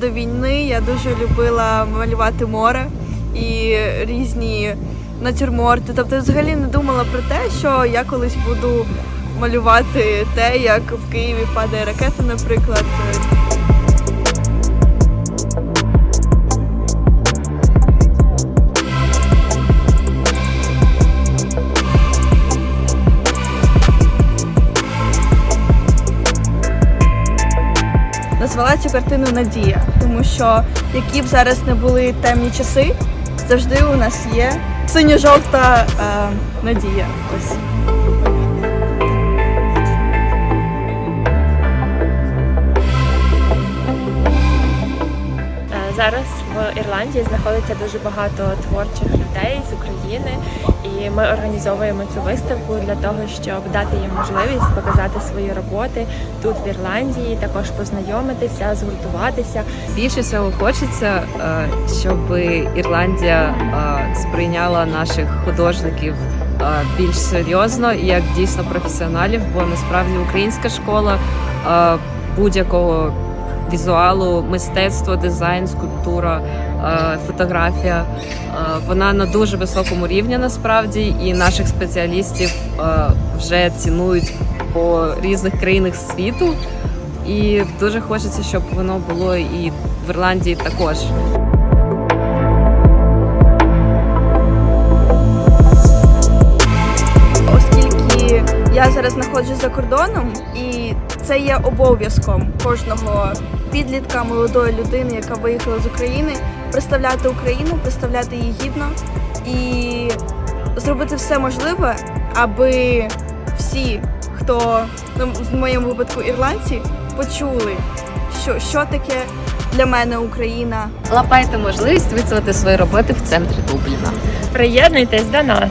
До війни я дуже любила малювати море і різні натюрморти. Тобто, я взагалі не думала про те, що я колись буду малювати те, як в Києві падає ракета, наприклад. Назвала цю картину Надія, тому що які б зараз не були темні часи, завжди у нас є синьо-жовта е, надія. Ось. Зараз в Ірландії знаходиться дуже багато творчих людей з України, і ми організовуємо цю виставку для того, щоб дати їм можливість показати свої роботи тут в Ірландії, також познайомитися, згуртуватися. Більше всього хочеться, е, щоб Ірландія е, сприйняла наших художників е, більш серйозно як дійсно професіоналів, бо насправді українська школа будь-якого візуалу, мистецтво, дизайн, скульптура, е, фотографія. е, Вона на дуже високому рівні насправді, і наших спеціалістів е, вже цінують по різних країнах світу. І дуже хочеться, щоб воно було і в Ірландії також. Оскільки я зараз знаходжусь за кордоном, і це є обов'язком кожного підлітка, молодої людини, яка виїхала з України, представляти Україну, представляти її гідно і зробити все можливе, аби всі, хто ну, в моєму випадку ірландці, почули, що, що таке для мене Україна, Лапайте можливість виставити свої роботи в центрі Дубліна. Приєднуйтесь до нас.